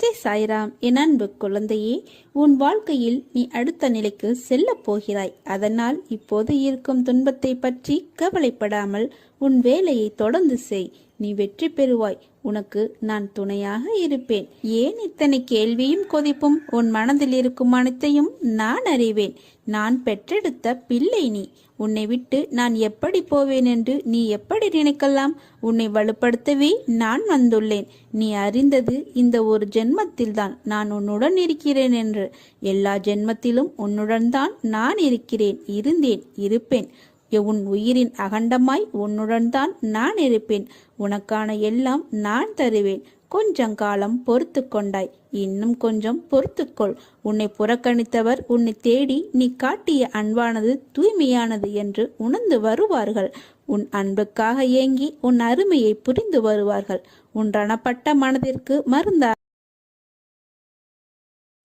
ஜெய் சாய்ராம் என் அன்பு குழந்தையே உன் வாழ்க்கையில் நீ அடுத்த நிலைக்கு செல்லப் போகிறாய். அதனால் இப்போது இருக்கும் துன்பத்தை பற்றி கவலைப்படாமல் உன் வேலையை தொடர்ந்து செய். நீ வெற்றி பெறுவாய். உனக்கு நான் துணையாக இருப்பேன். ஏன் இத்தனை கேள்வியும் கொதிப்பும் உன் மனதில் இருக்கும் அனைத்தையும் நான் அறிவேன். நான் பெற்றெடுத்த பிள்ளை நீ. உன்னை விட்டு நான் எப்படி போவேன் என்று நீ எப்படி நினைக்கலாம்? உன்னை வலுப்படுத்தவே நான் வந்துள்ளேன். நீ அறிந்தது இந்த ஒரு ஜென்மத்தில்தான் நான் உன்னுடன் இருக்கிறேன் என்று. எல்லா ஜென்மத்திலும் உன்னுடன் தான் நான் இருக்கிறேன். இருந்தேன் இருப்பேன். உன் உயிரின் அகண்டமாய் உன்னுடன் தான் நான் இருப்பேன். உனக்கான எல்லாம் நான் தருவேன். கொஞ்சம் காலம் பொறுத்து கொண்டாய். இன்னும் கொஞ்சம் பொறுத்துக்கொள் உன்னை புறக்கணித்தவர் உன்னை தேடி நீ காட்டிய அன்பானது தூய்மையானது என்று உணர்ந்து வருவார்கள். உன் அன்புக்காக ஏங்கி உன் அருமையை புரிந்து வருவார்கள். உன் ரணப்பட்ட மனதிற்கு மருந்தா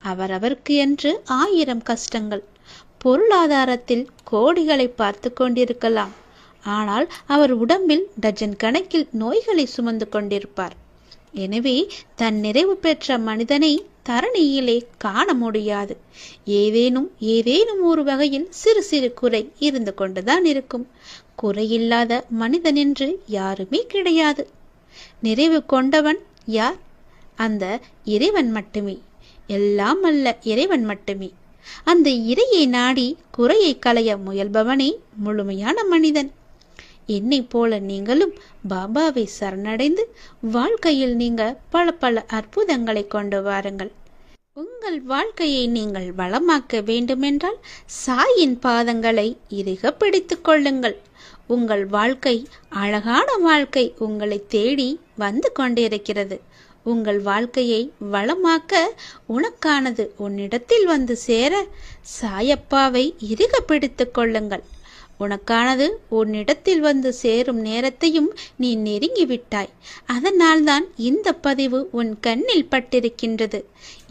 அவரவருக்கு என்று ஆயிரம் கஷ்டங்கள். பொருளாதாரத்தில் கோடிகளை பார்த்து கொண்டிருக்கலாம். ஆனால் அவர் உடம்பில் டஜன் கணக்கில் நோய்களை சுமந்து கொண்டிருப்பார். எனவே தன் நிறைவு பெற்ற மனிதனை தரணியிலே காண முடியாது. ஏதேனும் ஏதேனும் ஒரு வகையில் சிறு சிறு குறை இருந்து கொண்டுதான் இருக்கும். குறையில்லாத மனிதன் என்று யாருமே கிடையாது. நிறைவு கொண்டவன் யார்? அந்த இறைவன் மட்டுமே. எல்லாம் அல்ல இறைவன் மட்டுமே. அந்த இறையை நாடி குறையை களைய முயல்பவனே முழுமையான மனிதன். என்னை போல நீங்களும் பாபாவை சரணடைந்து வாழ்க்கையில் நீங்க பல பல அற்புதங்களை கொண்டு வாருங்கள். உங்கள் வாழ்க்கையை நீங்கள் வளமாக்க வேண்டுமென்றால் சாயின் பாதங்களை இறுக பிடித்துக் கொள்ளுங்கள். உங்கள் வாழ்க்கை அழகான வாழ்க்கை உங்களை தேடி வந்து கொண்டிருக்கிறது. உங்கள் வாழ்க்கையை வளமாக்க உனக்கானது உன்னிடத்தில் வந்து சேர சாயப்பாவை இறுக பிடித்து கொள்ளுங்கள். உனக்கானது உன்னிடத்தில் வந்து சேரும் நேரத்தையும் நீ நெருங்கிவிட்டாய். அதனால்தான் இந்த பதிவு உன் கண்ணில் பட்டிருக்கின்றது.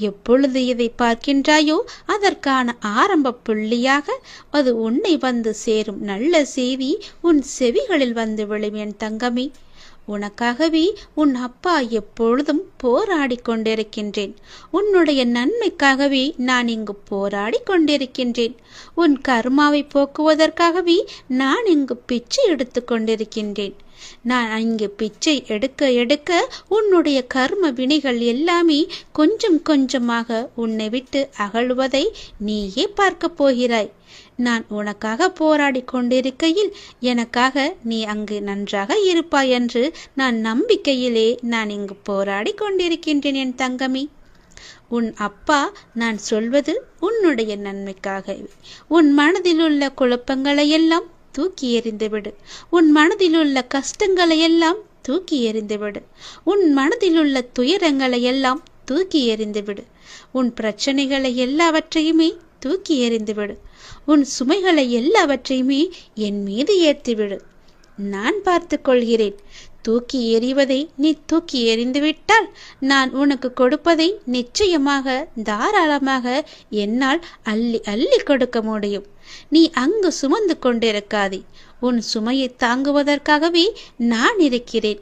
எப்பொழுது இதை பார்க்கின்றாயோ அதற்கான ஆரம்ப புள்ளியாக அது உன்னை வந்து சேரும். நல்ல செய்தி உன் செவிகளில் வந்து விழும் என் தங்கமே. உனக்காகவே உன் அப்பா எப்பொழுதும் போராடி கொண்டிருக்கின்றேன். உன்னுடைய நன்மைக்காகவே நான் இங்கு போராடி கொண்டிருக்கின்றேன். உன் கர்மாவை போக்குவதற்காகவே நான் இங்கு பிச்சை எடுத்து கொண்டிருக்கின்றேன். நான் இங்கு பிச்சை எடுக்க எடுக்க உன்னுடைய கர்ம வினைகள் எல்லாமே கொஞ்சம் கொஞ்சமாக உன்னை விட்டு அகழ்வதை நீயே பார்க்கப் போகிறாய். நான் உனக்காக போராடி கொண்டிருக்கையில் எனக்காக நீ அங்கு நன்றாக இருப்பாய் என்று நான் நம்பிக்கையிலே நான் இங்கு போராடி கொண்டிருக்கின்றேன் என் தங்கமி. உன் அப்பா நான் சொல்வது உன்னுடைய நன்மைக்காகவே. உன் மனதிலுள்ள குழப்பங்களையெல்லாம் தூக்கி எறிந்துவிடு. உன் மனதிலுள்ள கஷ்டங்களை எல்லாம் தூக்கி எறிந்துவிடு. உன் மனதிலுள்ள துயரங்களை எல்லாம் தூக்கி எறிந்துவிடு. உன் பிரச்சனைகளை எல்லாவற்றையுமே தூக்கி எறிந்துவிடு. உன் சுமைகளை எல்லாவற்றையுமே என் மீது ஏற்றிவிடு. நான் பார்த்து கொள்கிறேன். தூக்கி எறிவதை நீ தூக்கி எறிந்துவிட்டால் நான் உனக்கு கொடுப்பதை நிச்சயமாக தாராளமாக என்னால் அள்ளி அள்ளி கொடுக்க முடியும். நீ அங்கு சுமந்து கொண்டிருக்காதே. உன் சுமையை தாங்குவதற்காகவே நான் இருக்கிறேன்.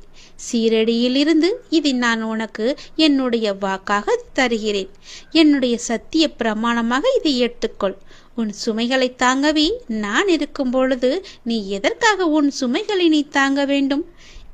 சீரடியிலிருந்து இதை நான் உனக்கு என்னுடைய வாக்காக தருகிறேன். என்னுடைய சத்திய பிரமாணமாக இதை எடுத்துக்கொள். உன் சுமைகளை தாங்கவே நான் இருக்கும் பொழுது நீ எதற்காக உன் சுமைகளை நீ தாங்க வேண்டும்?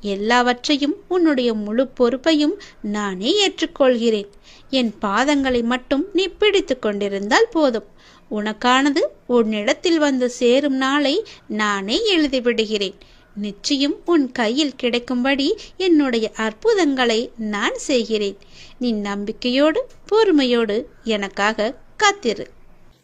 எல்லாவற்றையும் உன்னுடைய முழு பொறுப்பையும் நானே ஏற்றுக்கொள்கிறேன். என் பாதங்களை மட்டும் நீ பிடித்து கொண்டிருந்தால் போதும். உனக்கானது உன்னிடத்தில் வந்து சேரும் நாளை நானே எழுதிவிடுகிறேன். நிச்சயம் உன் கையில் கிடைக்கும்படி என்னுடைய அற்புதங்களை நான் செய்கிறேன். நீ நம்பிக்கையோடு பொறுமையோடு எனக்காக காத்திரு.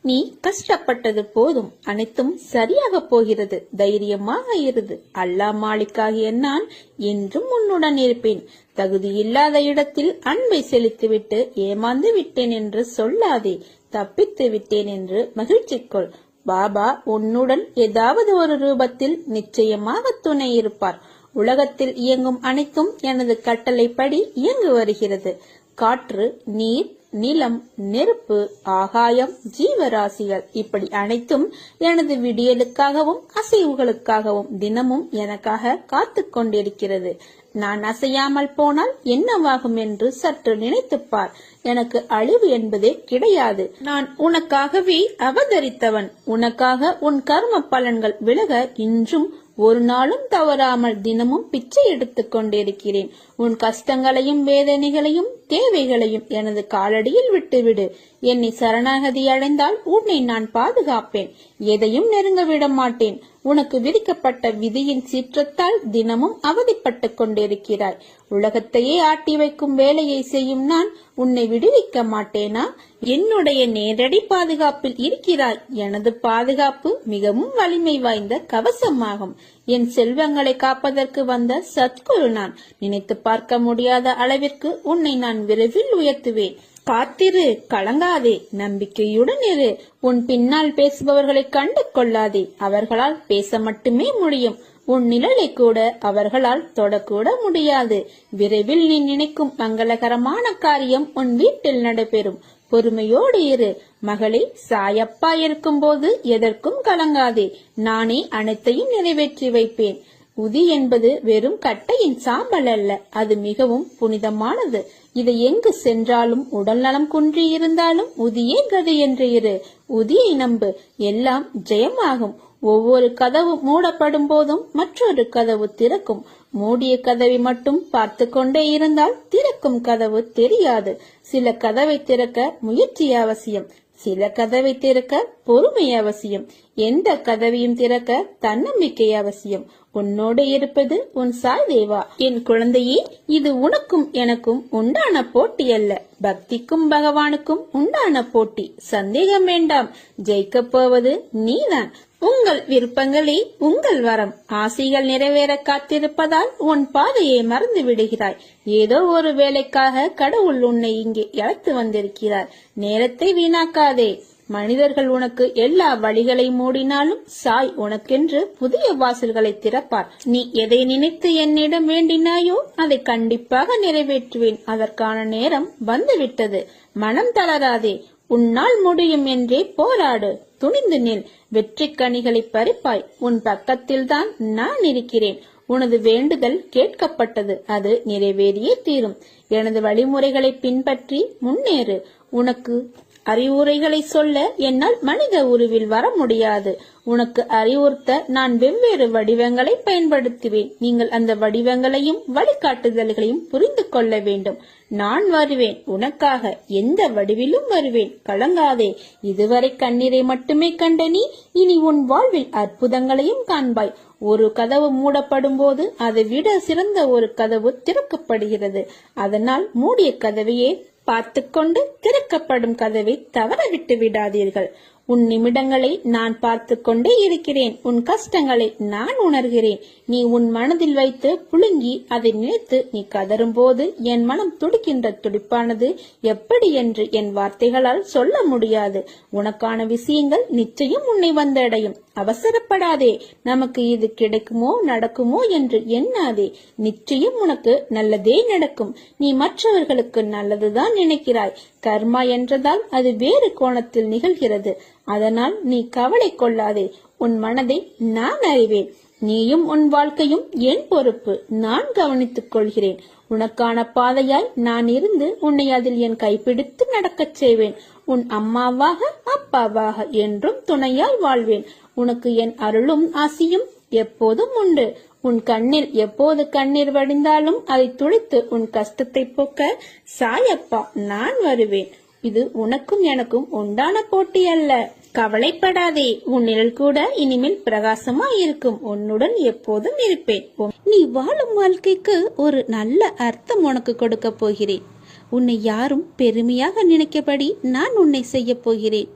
நீ கஷ்டப்பட்டது போதும் அனைத்தும் சரியாக போகிறது. தைரியமாக இருது அல்லா மாலிக்காகிய நான் என்றும் உன்னுடன் இருப்பேன். தகுதி இல்லாத இடத்தில் அன்பை செலுத்திவிட்டு ஏமாந்து விட்டேன் என்று சொல்லாதே. தப்பித்து விட்டேன் என்று மகிழ்ச்சிக்கொள் பாபா உன்னுடன் ஏதாவது ஒரு ரூபத்தில் நிச்சயமாக துணை இருப்பார். உலகத்தில் இயங்கும் அனைத்தும் எனது கட்டளைப்படி இயங்கு வருகிறது. காற்று நீர் நிலம் நெருப்பு ஆகாயம் ஜீவராசிகள் இப்படி அனைத்தும் எனது விடியலுக்காகவும் அசைவுகளுக்காகவும் தினமும் எனக்காக காத்து கொண்டிருக்கிறது. நான் அசையாமல் போனால் என்னவாகும் என்று சற்று நினைத்துப்பார் எனக்கு அழிவு என்பதே கிடையாது. நான் உனக்காகவே அவதரித்தவன். உனக்காக உன் கர்ம பலன்கள் விலக இன்றும் ஒரு நாளும் தவறாமல் தினமும் பிச்சை எடுத்துக் கொண்டிருக்கிறேன். உன் கஷ்டங்களையும் வேதனைகளையும் தேவைகளையும் எனது காலடியில் விட்டுவிடு. என்னை சரணாகதி அடைந்தால் உன்னை நான் பாதுகாப்பேன். எதையும் நெருங்க விட மாட்டேன். உனக்கு விதிக்கப்பட்ட விதியின் சீற்றத்தால் தினமும் அவதிப்பட்டுக் கொண்டிருக்கிறாய். உலகத்தையே ஆட்டி வைக்கும் வேலையை செய்யும் நான் உன்னை விடுவிக்க மாட்டேனா? என்னுடைய நேரடி பாதுகாப்பில் இருக்கிறாய். எனது பாதுகாப்பு மிகவும் வலிமை வாய்ந்த கவசமாகும். என் செல்வங்களை காப்பதற்கு வந்த சத்குரு நான். நினைத்து பார்க்க முடியாத அளவிற்கு உன்னை நான் விரைவில் உயர்த்துவேன். காத்திரு கலங்காதே நம்பிக்கையுடன் இரு. உன் பின்னால் பேசுபவர்களை கண்டு கொள்ளாதே. அவர்களால் பேச மட்டுமே முடியும். உன் நிழலை கூட அவர்களால் தொடக்கூட முடியாது. விரைவில் நீ நினைக்கும் மங்களகரமான காரியம் உன் வீட்டில் நடைபெறும். பொறுமையோடு இரு. மகளே சாயப்பா இருக்கும்போது எதற்கும் கலங்காதே. நானே அனைத்தையும் நிறைவேற்றி வைப்பேன். உதி என்பது வெறும் கட்டையின் சாம்பல் அல்ல. அது மிகவும் புனிதமானது. இதை எங்கு சென்றாலும் உடல் நலம் குன்றி இருந்தாலும் உதியே கதி என்று இரு. உதியை நம்பு. எல்லாம் ஜெயமாகும். ஒவ்வொரு கதவு மூடப்படும் போதும் மற்றொரு கதவு திறக்கும். மூடிய கதவை மட்டும் பார்த்து கொண்டே இருந்தால் திறக்கும் கதவு தெரியாது. சில கதவை திறக்க முயற்சி அவசியம். சில கதவை திறக்க பொறுமை அவசியம். எந்த கதவையும் திறக்க தன்னம்பிக்கை அவசியம். உன்னோடு இருப்பது உன் சாய் தேவா என் குழந்தையே இது உனக்கும் எனக்கும் உண்டான போட்டி அல்ல. பக்திக்கும் பகவானுக்கும் உண்டான போட்டி. சந்தேகம் வேண்டாம். ஜெயிக்கப் போவது நீதான். உங்கள் விருப்பங்களே உங்கள் வரம். ஆசைகள் நிறைவேற காத்திருப்பதால் உன் பாதையை மறந்து விடுகிறாய். ஏதோ ஒரு வேலைக்காக கடவுள் உன்னை இங்கே இழத்து வந்திருக்கிறார். நேரத்தை வீணாக்காதே. மனிதர்கள் உனக்கு எல்லா வழிகளை மூடினாலும் சாய் உனக்கென்று புதிய வாசல்களை திறப்பார். நீ எதை நினைத்து என்னிடம் வேண்டினாயோ அதை கண்டிப்பாக நிறைவேற்றுவேன். அதற்கான நேரம் வந்துவிட்டது. மனம் தளராதே. உன்னால் முடியும் என்றே போராடு. துணிந்து நில் வெற்றி கனிகளை பறிப்பாய். உன் பக்கத்தில்தான் நான் இருக்கிறேன். உனது வேண்டுதல் கேட்கப்பட்டது. அது நிறைவேறியே தீரும். எனது வழிமுறைகளை பின்பற்றி முன்னேறு. உனக்கு அறிவுரைகளை சொல்ல என்னால் மனித உருவில் வர முடியாது. உனக்கு அறிவுறுத்த நான் வெவ்வேறு வடிவங்களை பயன்படுத்துவேன். நீங்கள் அந்த வடிவங்களையும் வழிகாட்டுதல்களையும் புரிந்து கொள்ள வேண்டும். நான் வருவேன். உனக்காக எந்த வடிவிலும் வருவேன். கலங்காதே. இதுவரை கண்ணீரை மட்டுமே கண்ட நீ இனி உன் வாழ்வில் அற்புதங்களையும் காண்பாய். ஒரு கதவு மூடப்படும் போது அதை விட சிறந்த ஒரு கதவு திறக்கப்படுகிறது. அதனால் மூடிய கதவையே பார்த்துக்கொண்டு திறக்கப்படும் கதவை தவற விட்டு விடாதீர்கள். உன் நிமிடங்களை நான் பார்த்து கொண்டே இருக்கிறேன். உன் கஷ்டங்களை நான் உணர்கிறேன். நீ உன் மனதில் வைத்து புழுங்கி அதை நினைத்து நீ கதறும் போது என் மனம் துடிக்கின்ற துடிப்பானது எப்படி என்று என் வார்த்தைகளால் சொல்ல முடியாது. உனக்கான விஷயங்கள் நிச்சயம் உன்னை வந்தடையும். அவசரப்படாதே. நமக்கு இது கிடைக்குமோ நடக்குமோ என்று எண்ணாதே. நிச்சயம் உனக்கு நல்லதே நடக்கும். நீ மற்றவர்களுக்கு நல்லதுதான் நினைக்கிறாய். கர்மா என்றதால் அது வேறு கோணத்தில் நிகழ்கிறது. அதனால் நீ கவலை கொள்ளாதே. உன் மனதை நான் அறிவேன். நீயும் உன் வாழ்க்கையும் என் பொறுப்பு. நான் கவனித்துக் கொள்கிறேன். உனக்கான பாதையாய் நான் இருந்து உன்னை அதில் என் கைப்பிடித்து நடக்கச் செய்வேன். உன் அம்மாவாக அப்பாவாக என்றும் துணையாய் வாழ்வேன். உனக்கு என் அருளும் ஆசியும் எப்போதும் உண்டு. உன் கண்ணில் எப்போது கண்ணீர் வடிந்தாலும் அதை துளித்து உன் கஷ்டத்தை போக்க சாயப்பா நான் வருவேன். இது உனக்கும் எனக்கும் உண்டான போட்டி அல்ல. கவலைப்படாதே. உன் நிழல் கூட இனிமேல் பிரகாசமா இருக்கும் உன்னுடன் எப்போதும் இருப்பேன். நீ வாழும் வாழ்க்கைக்கு ஒரு நல்ல அர்த்தம் உனக்கு கொடுக்க போகிறேன். உன்னை யாரும் பெருமையாக நினைக்கபடி நான் உன்னை செய்ய போகிறேன்.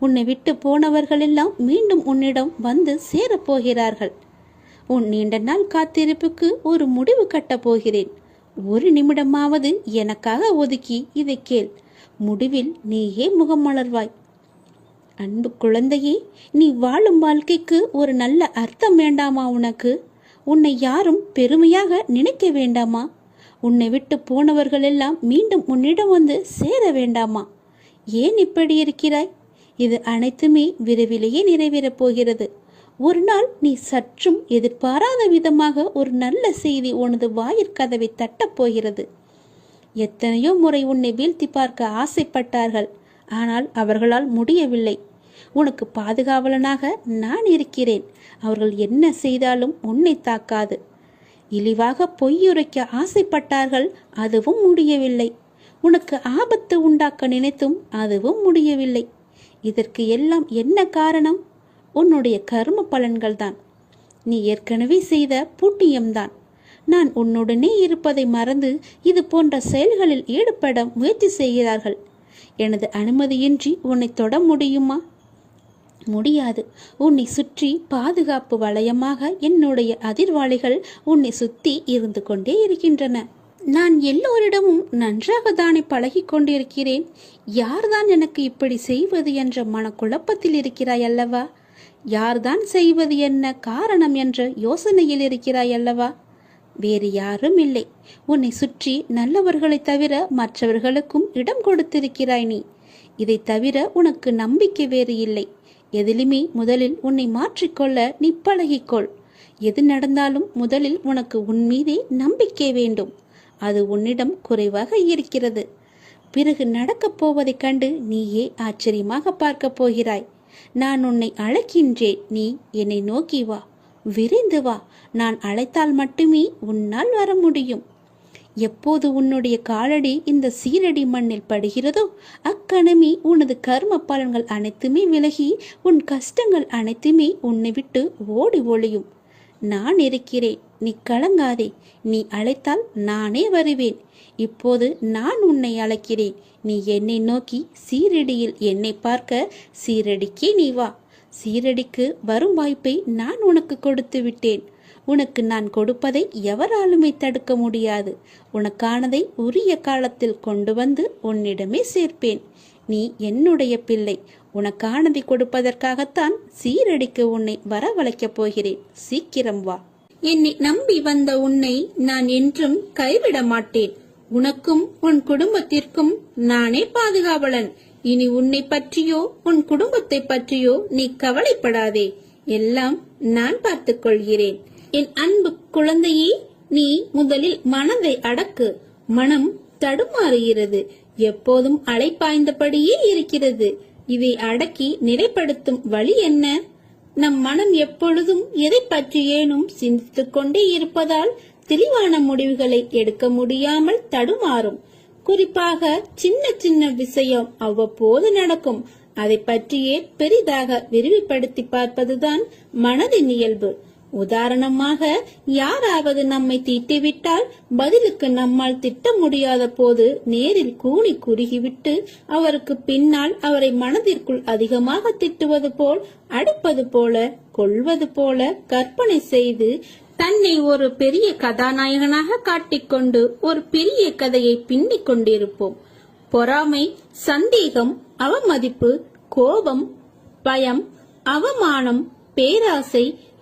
உன்னை விட்டு போனவர்கள் எல்லாம் மீண்டும் உன்னிடம் வந்து சேரப் போகிறார்கள். உன் நீண்ட நாள் காத்திருப்புக்கு ஒரு முடிவு கட்டப் போகிறேன். ஒரு நிமிடமாவது எனக்காக ஒதுக்கி இதை கேள். முடிவில் நீயே முகம் மலர்வாய். அன்பு குழந்தையே நீ வாழும் வாழ்க்கைக்கு ஒரு நல்ல அர்த்தம் வேண்டாமா உனக்கு? உன்னை யாரும் பெருமையாக நினைக்க வேண்டாமா? உன்னை விட்டு போனவர்கள் எல்லாம் மீண்டும் உன்னிடம் வந்து சேர வேண்டாமா? ஏன் இப்படி இருக்கிறாய்? இது அனைத்துமே விரைவிலேயே நிறைவேறப் போகிறது. ஒரு நாள் நீ சற்றும் எதிர்பாராத விதமாக ஒரு நல்ல செய்தி உனது வாயிற்கதவை தட்டப் போகிறது. எத்தனையோ முறை உன்னை வீழ்த்தி பார்க்க ஆசைப்பட்டார்கள். ஆனால் அவர்களால் முடியவில்லை. உனக்கு பாதுகாவலனாக நான் இருக்கிறேன். அவர்கள் என்ன செய்தாலும் உன்னை தாக்காது. இழிவாக பொய்யுரைக்க ஆசைப்பட்டார்கள் அதுவும் முடியவில்லை. உனக்கு ஆபத்து உண்டாக்க நினைத்தும் அதுவும் முடியவில்லை. இதற்கு எல்லாம் என்ன காரணம்? உன்னுடைய கரும பலன்கள்தான். நீ ஏற்கனவே செய்த புண்ணியம்தான் நான் உன்னுடனே இருப்பதை மறந்து இது போன்ற செயல்களில் ஈடுபட முயற்சி செய்கிறார்கள். எனது அனுமதியின்றி உன்னை தொட முடியுமா? முடியாது. உன்னை சுற்றி பாதுகாப்பு வளையமாக என்னுடைய அதிர்வாளிகள் உன்னை சுத்தி இருந்து கொண்டே இருக்கின்றன. நான் எல்லோரிடமும் நன்றாக தானே பழகிக் கொண்டிருக்கிறேன். யார்தான் எனக்கு இப்படி செய்வது என்ற மனக்குழப்பத்தில் இருக்கிறாய் அல்லவா? யார்தான் செய்வது என்ன காரணம் என்ற யோசனையில் இருக்கிறாய் அல்லவா? வேறு யாரும் இல்லை. உன்னை சுற்றி நல்லவர்களைத் தவிர மற்றவர்களுக்கும் இடம் கொடுத்திருக்கிறாய் நீ. இதைத் தவிர உனக்கு நம்பிக்கை வேறு இல்லை. எதிலுமே முதலில் உன்னை மாற்றிக்கொள்ள நீ பழகிக்கொள். எது நடந்தாலும் முதலில் உனக்கு உன் மீதே நம்பிக்கை வேண்டும். அது உன்னிடம் குறைவாக இருக்கிறது. பிறகு நடக்கப் போவதைக் கண்டு நீயே ஆச்சரியமாக பார்க்கப் போகிறாய். நான் உன்னை அழைக்கின்றேன். நீ என்னை நோக்கி வா. விரைந்து வா. நான் அழைத்தால் மட்டுமே உன்னால் வர முடியும். எப்போது உன்னுடைய காலடி இந்த சீரடி மண்ணில் படுகிறதோ அக்கணமே உனது கர்ம பலன்கள் அனைத்துமே விலகி உன் கஷ்டங்கள் அனைத்துமே உன்னை விட்டு ஓடி ஒளியும் நான் இருக்கிறேன் நீ கலங்காதே. நீ அழைத்தால் நானே வருவேன். இப்போது நான் உன்னை அழைக்கிறேன். நீ என்னை நோக்கி சீரடியில் என்னை பார்க்க சீரடிக்கே நீ வா. சீரடிக்கு வரும் வாய்ப்பை நான் உனக்கு கொடுத்து விட்டேன். உனக்கு நான் கொடுப்பதை எவராலுமே தடுக்க முடியாது. உனக்கானதை உரிய காலத்தில் கொண்டு வந்து உன்னிடமே சேர்ப்பேன். நீ என்னுடைய பிள்ளை. உனக்கானதை கொடுப்பதற்காகத்தான் சீரடிக்கு உன்னை வரவழைக்கப் போகிறேன். சீக்கிரம் வா. என்னை நம்பி வந்த உன்னை நான் என்றும் கைவிட மாட்டேன். உனக்கும் உன் குடும்பத்திற்கும் நானே பாதுகாவலன். இனி உன்னை பற்றியோ உன் குடும்பத்தை பற்றியோ நீ கவலைப்படாதே. எல்லாம் நான் பார்த்துக் கொள்கிறேன். என் அன்பு குழந்தையே நீ முதலில் மனதை அடக்கு. மனம் தடுமாறுகிறது. எப்போதும் அலைப்பாய்ந்தபடியே இருக்கிறது. இதை அடக்கி நிலைப்படுத்தும் வழி என்ன? நம் மனம் எப்பொழுதும் எதை பற்றியேனும் சிந்தித்துக் கொண்டே இருப்பதால் தெளிவான முடிவுகளை எடுக்க முடியாமல் தடுமாறும். குறிப்பாக சின்ன சின்ன விஷயம் அவ்வப்போது நடக்கும். அதை பற்றியே பெரிதாக விரிவுபடுத்தி பார்ப்பதுதான் மனதின் இயல்பு. உதாரணமாக யாராவது நம்மை தீட்டிவிட்டால் பதிலுக்கு நம்மால் திட்ட முடியாத போது நேரில் கூனி குறுகிவிட்டு அவருக்கு பின்னால் அவரை மனதிற்குள் அதிகமாக திட்டுவது போல் அடிப்பது போல கொள்வது போல கற்பனை செய்து தன்னை ஒரு பெரிய கதாநாயகனாக காட்டிக்கொண்டு ஒரு பெரிய கதையை பின்னிக் கொண்டிருப்போம். பொறாமை சந்தேகம் அவமதிப்பு கோபம் பயம் அவமானம் பேராசை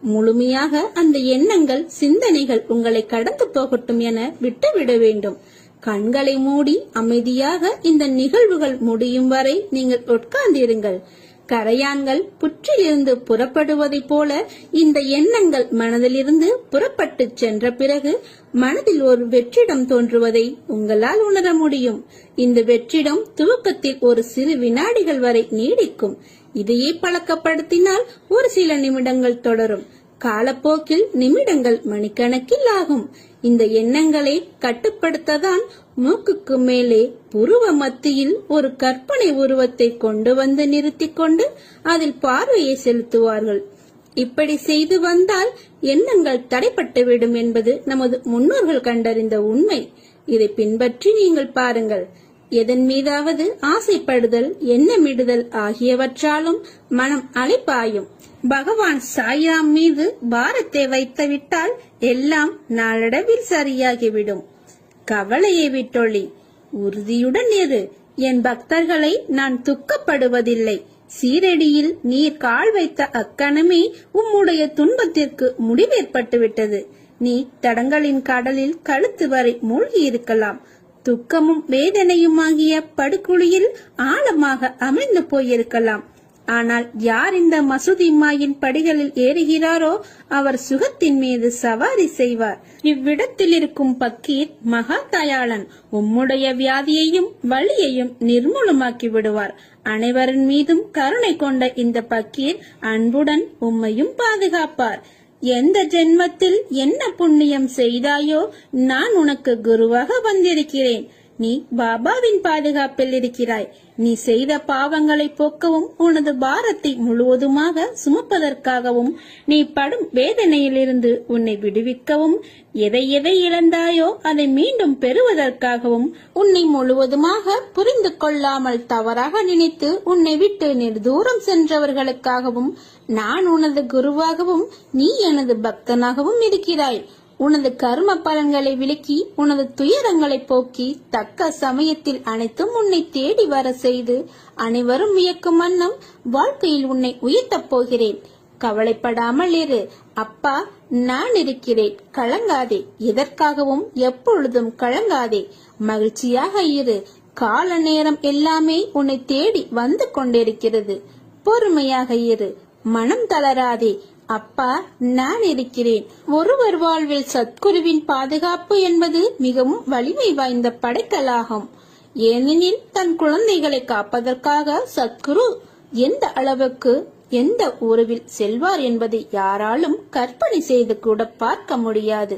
முழுமையாக அந்த எண்ணங்கள் சிந்தனைகள் உங்களை கடந்து போகட்டும் என விட்டுவிட வேண்டும். கண்களை மூடி அமைதியாக இந்த நிகழ்வுகள் முடியும் வரை நீங்கள் உட்கார்ந்திருங்கள். கரையான்கள் புற்றிலிருந்து புறப்படுவதைப் போல இந்த எண்ணங்கள் மனதிலிருந்து புறப்பட்டு சென்ற பிறகு மனதில் ஒரு வெற்றிடம் தோன்றுவதை உங்களால் உணர முடியும். இந்த வெற்றிடம் துவக்கத்தில் ஒரு சிறு வினாடிகள் வரை நீடிக்கும். இதையே பழக்கப்படுத்தினால் ஒரு சில நிமிடங்கள் தொடரும். காலப்போக்கில் நிமிடங்கள் மணிக்கணக்கில் ஆகும். இந்த எண்ணங்களை கட்டுப்படுத்ததான் மூக்குக்கு மேலே புருவ மத்தியில் ஒரு கற்பனை உருவத்தை கொண்டு வந்து நிறுத்திக் கொண்டு அதில் பார்வையை செலுத்துவார்கள். இப்படி செய்து வந்தால் எண்ணங்கள் தடைப்பட்டுவிடும் என்பது நமது முன்னோர்கள் கண்டறிந்த உண்மை. இதை பின்பற்றி நீங்கள் பாருங்கள். எதன் மீதாவது ஆசைப்படுதல் எண்ணமிடுதல் ஆகியவற்றாலும் மனம் அலைப்பாயும் பகவான் சாய்ராம் மீது பாரத்தை வைத்துவிட்டால் எல்லாம் நாளடைவில் சரியாகிவிடும். கவலையை விட்டொழி உறுதியுடன் இரு. என் பக்தர்களை நான் துக்கப்படுவதில்லை. சீரடியில் நீர் கால் வைத்த அக்கணமே உம்முடைய துன்பத்திற்கு முடிவேற்பட்டுவிட்டது. நீ தடங்களின் கடலில் கழுத்து வரை மூழ்கி இருக்கலாம் துக்கமும் வேதனையுமாகிய படுகுழியில் ஆழமாக அமிழ்ந்து போயிருக்கலாம். ஆனால் யார் இந்த மசூதிமாயின் படிகளில் ஏறுகிறாரோ அவர் சுகத்தின் மீது சவாரி செய்வார். இவ்விடத்தில் இருக்கும் பக்கீர் மகா தயாளன் உம்முடைய வியாதியையும் வலியையும் நிர்மூலமாக்கி விடுவார். அனைவரின் மீதும் கருணை கொண்ட இந்த பக்கீர் அன்புடன் உம்மையும் பாதுகாப்பார். எந்த ஜென்மத்தில் என்ன புண்ணியம் செய்தாயோ நான் உனக்கு குருவாக வந்திருக்கிறேன். நீ பாபாவின் பாதுகாப்பில் இருக்கிறாய். நீ செய்த பாவங்களை போக்கவும் உனது பாரத்தை முழுவதுமாக சுமப்பதற்காகவும் நீ படும் வேதனையிலிருந்து உன்னை விடுவிக்கவும் எதை எதை இழந்தாயோ அதை மீண்டும் பெறுவதற்காகவும் உன்னை முழுவதுமாக புரிந்து கொள்ளாமல் தவறாக நினைத்து உன்னை விட்டு நெடுதூரம் சென்றவர்களுக்காகவும் நான் உனது குருவாகவும் நீ எனது பக்தனாகவும் இருக்கிறாய். உனது கர்ம பலன்களை விளக்கி உனது துயரங்களை போக்கி தக்க சமயத்தில் அனைத்தும் உன்னை தேடி வர செய்து அனைவரும் வியக்கும் வண்ணம் வாழ்க்கையில் உன்னை உயர்த்தப் போகிறேன். கவலைப்படாமல் இரு. அப்பா நான் இருக்கிறேன். கலங்காதே. எதற்காகவும் எப்பொழுதும் கலங்காதே. மகிழ்ச்சியாக இரு. கால நேரம் எல்லாமே உன்னை தேடி வந்து கொண்டிருக்கிறது. பொறுமையாக இரு. மனம் தளராதே. அப்பா நான் இருக்கிறேன். ஒருவர் வாழ்வில் சத்குருவின் பாதுகாப்பு என்பது மிகவும் வலிமை வாய்ந்த படைத்தலாகும். ஏனெனில் தன் குழந்தைகளை காப்பதற்காக சத்குரு எந்த அளவுக்கு எந்த உறவில் செல்வார் என்பதை யாராலும் கற்பனை செய்து கூட பார்க்க முடியாது.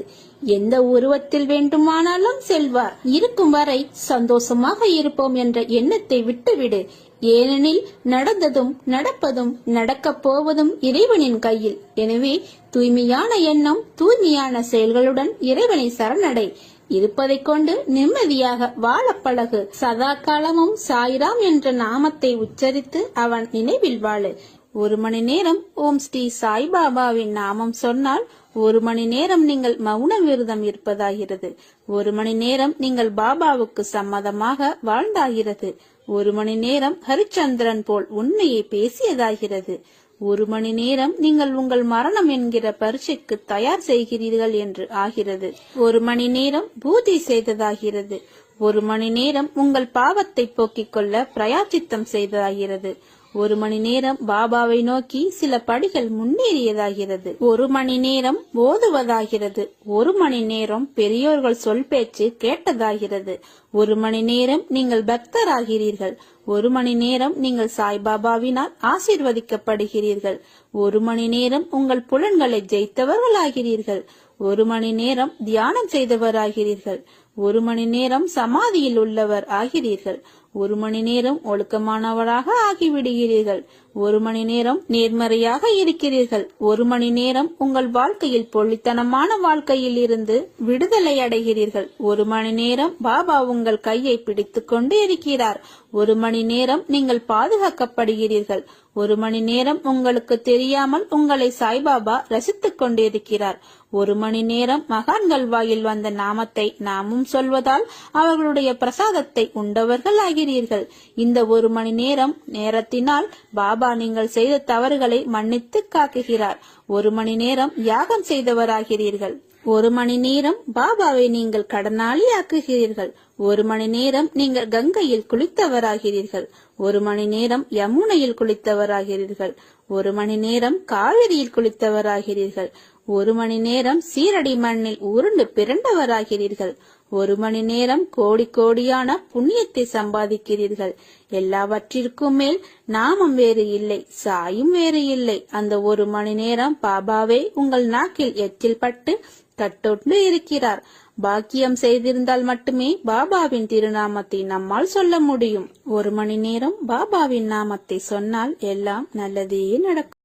எந்த உருவத்தில் வேண்டுமானாலும் செல்வார். இருக்கும் வரை சந்தோஷமாக இருப்போம் என்ற எண்ணத்தை விட்டுவிடு. ஏனெனில் நடந்ததும் நடப்பதும் நடக்கப் போவதும் இறைவனின் கையில். எனவே தூய்மையான எண்ணம் தூய்மையான செயல்களுடன் இறைவனை சரணடை. இருப்பதைக் கொண்டு நிம்மதியாக வாழ பழகு. சதா காலமும் சாய்ராம் என்ற நாமத்தை உச்சரித்து அவன் நினைவில் வாழு. ஒரு மணி நேரம் ஓம் ஸ்ரீ சாய்பாபாவின் நாமம் சொன்னால் ஒரு மணி நேரம் நீங்கள் மௌன விரதம் இருப்பதாகிறது. ஒரு மணி நேரம் நீங்கள் பாபாவுக்கு சம்மதமாக வாழ்ந்தாகிறது. ஒரு மணி நேரம் ஹரிச்சந்திரன் போல் உண்மையை பேசியதாகிறது. ஒரு மணி நேரம் நீங்கள் உங்கள் மரணம் என்கிற பரீட்சைக்கு தயார் செய்கிறீர்கள் என்று ஆகிறது. ஒரு மணி நேரம் பூஜை செய்ததாகிறது. ஒரு மணி நேரம் உங்கள் பாவத்தை போக்கிக் கொள்ள பிரயாச்சித்தம் செய்ததாகிறது. ஒரு மணி நேரம் பாபாவை நோக்கி சில படிகள் முன்னேறியதாகிறது. ஒரு மணி நேரம் ஓதுவதாகிறது. ஒரு மணி நேரம் பெரியோர்கள் சொல் பேச்சு கேட்டதாகிறது. ஒரு மணி நேரம் நீங்கள் பக்தராகிறீர்கள். ஒரு மணி நேரம் நீங்கள் சாய்பாபாவினால் ஆசீர்வதிக்கப்படுகிறீர்கள். ஒரு மணி நேரம் உங்கள் புலன்களை ஜெயித்தவர்களாகிறீர்கள். ஒரு மணி நேரம் தியானம் செய்தவராகிறீர்கள். ஒரு மணி நேரம் சமாதியில் உள்ளவர் ஆகிறீர்கள். ஒரு மணி நேரம் ஒழுக்கமானவராக ஆகிவிடுகிறீர்கள். ஒரு மணி நேரம் நேர்மறையாக இருக்கிறீர்கள். ஒரு மணி நேரம் உங்கள் வாழ்க்கையில் பொள்ளித்தனமான வாழ்க்கையில் இருந்து விடுதலை அடைகிறீர்கள். ஒரு மணி நேரம் பாபா உங்கள் கையை பிடித்து கொண்டு இருக்கிறார். ஒரு மணி நேரம் நீங்கள் பாதுகாக்கப்படுகிறீர்கள். ஒரு மணி நேரம் உங்களுக்கு தெரியாமல் உங்களை சாய்பாபா ரசித்துக் கொண்டிருக்கிறார். ஒரு மணி நேரம் மகான்கள் வாயில் வந்த நாமத்தை நாமும் சொல்வதால் அவர்களுடைய பிரசாதத்தை உண்டவர்கள் ஆகிறீர்கள். இந்த ஒரு மணி நேரம் நேரத்தினால் பாபா நீங்கள் செய்த தவறுகளை மன்னித்து காக்குகிறார். ஒரு மணி நேரம் யாகம் செய்தவராகிறீர்கள். ஒரு மணி நேரம் பாபாவை நீங்கள் கடனாளி ஆக்குகிறீர்கள். ஒரு மணி நேரம் நீங்கள் கங்கையில் குளித்தவராகிறீர்கள். ஒரு மணி நேரம் யமுனையில் குளித்தவராகிறீர்கள். ஒரு மணி நேரம் காவிரியில் குளித்தவராகிறீர்கள். ஒரு மணி நேரம் சீரடி மண்ணில் உருண்டு பிறண்டவராகிறீர்கள். ஒரு மணி நேரம் கோடி கோடியான புண்ணியத்தை சம்பாதிக்கிறீர்கள். எல்லாவற்றிற்கும் மேல் நாமம் வேறு இல்லை சாயும் வேறு இல்லை. அந்த ஒரு மணி நேரம் பாபாவே உங்கள் நாக்கில் எச்சில் பட்டு கட்டொண்டு இருக்கிறார். பாக்கியம் செய்திருந்தால் மட்டுமே பாபாவின் திருநாமத்தை நம்மால் சொல்ல முடியும். ஒரு மணி நேரம் பாபாவின் நாமத்தை சொன்னால் எல்லாம் நல்லதே நடக்கும்.